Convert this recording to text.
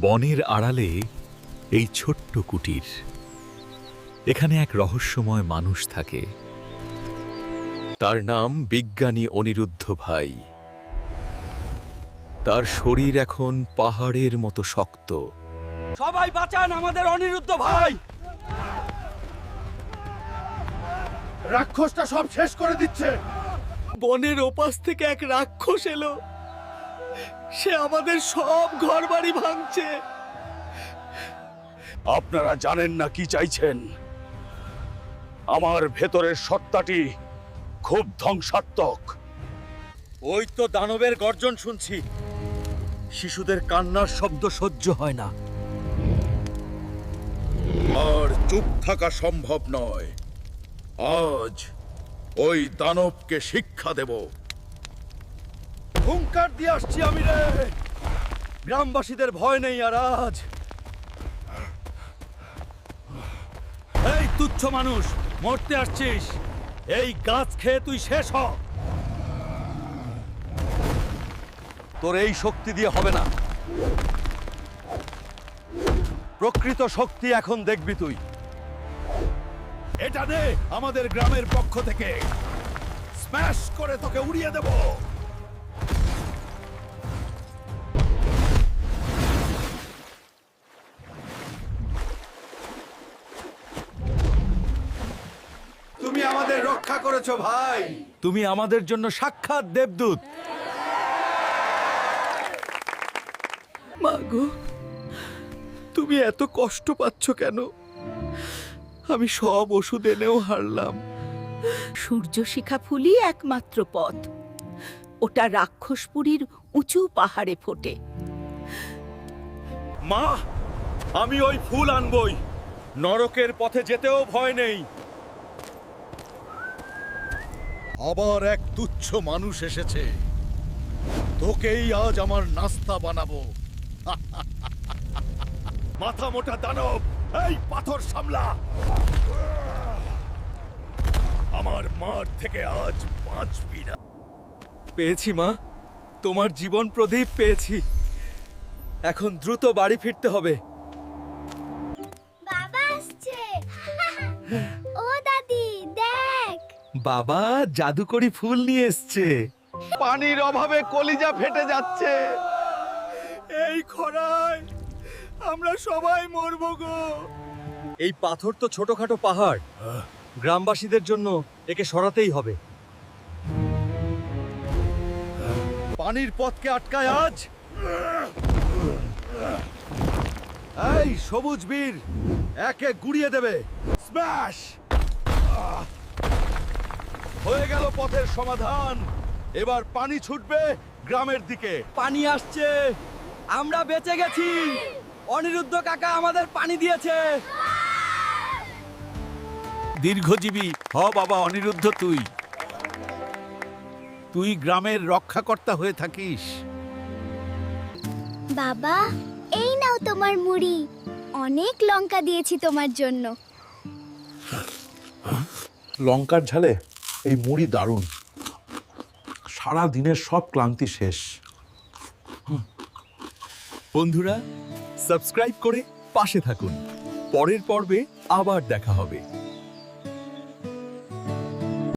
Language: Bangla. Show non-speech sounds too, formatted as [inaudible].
বনের আড়ালে এই ছোট্ট কুটির। এখানে এক রহস্যময় মানুষ থাকে। তার নাম বিজ্ঞানী অনিরুদ্ধ ভাই। তার শরীর এখন পাহাড়ের মতো শক্ত। সবাই বাঁচান আমাদের অনিরুদ্ধ ভাই! রাক্ষসটা সব শেষ করে দিচ্ছে। বনের ওপাশ থেকে এক রাক্ষস এলো। সে আমাদের সব ঘরবাড়ি ভাঙছে। আপনারা জানেন না কি চাইছেন? আমার ভেতরের সত্তাটি খুব ধ্বংসাত্মক। ওই তো দানবের গর্জন শুনছি। শিশুদের কান্নার শব্দ সহ্য হয় না। আর চুপ থাকা সম্ভব নয়। আজ ওই দানবকে শিক্ষা দেব। হুঙ্কার দিয়ে আসছি আমি রে। গ্রামবাসীদের ভয় নেই আর আজ। এই তুচ্ছ মানুষ, মরতে আসছিস। এই গাছ খেয়ে তুই শেষ হ। তোর এই শক্তি দিয়ে হবে না। প্রকৃত শক্তি এখন দেখবি তুই। এটা দে আমাদের গ্রামের পক্ষ থেকে। স্ম্যাশ করে তোকে উড়িয়ে দেব। রক্ষা করেছ ভাই। তুমি আমাদের জন্য সাক্ষাৎ দেবদূত। মাগো তুমি এত কষ্ট পাচ্ছ কেন? আমি সব ওষুধ এনেও হারলাম। সূর্যশিখা ফুলই একমাত্র পথ। ওটা রাক্ষসপুরীর উঁচু পাহাড়ে ফোটে। মা আমি ওই ফুল আনবই। নরকের পথে যেতেও ভয় নেই। আবার এক তুচ্ছ মানুষ এসেছে। তোকেই আজ আমার নাস্তা বানাবো। [laughs] মাথা মোটা দানব এই পাথর সামলা। আমার মার থেকে আজ বাঁচবি না। পেয়েছি মা। তোমার জীবন প্রদীপ পেয়েছি। এখন দ্রুত বাড়ি ফিরতে হবে। বাবা আসছে। [laughs] বাবা জাদুকরি ফুল নিয়ে এসছে। পানির অভাবে কলিজা ফেটে যাচ্ছে। এই খরায় আমরা সবাই মরবো গো। এই পাথর তো ছোটখাটো পাহাড়। গ্রামবাসীদের জন্য একে সরাতেই হবে। পানির পথকে আটকায় আজ। এই সবুজ বীর একে গুড়িয়ে দেবে। স্ম্যাশ! হয়ে গেল পথের সমাধান। এবার পানি ছুটবে গ্রামের দিকে। পানি আসছে। আমরা বেঁচে গেছি। অনিরুদ্ধ কাকা আমাদের পানি দিয়েছে। দীর্ঘজীবী হ বাবা অনিরুদ্ধ তুই। তুই গ্রামের রক্ষাকর্তা হয়ে থাকিস। বাবা এই নাও তোমার মুড়ি। অনেক লঙ্কা দিয়েছি তোমার জন্য। লঙ্কার ঝালে? এই মুড়ি দারুণ। সারা দিনের সব ক্লান্তি শেষ। বন্ধুরা, সাবস্ক্রাইব করে পাশে থাকুন। পরের পর্বে আবার দেখা হবে।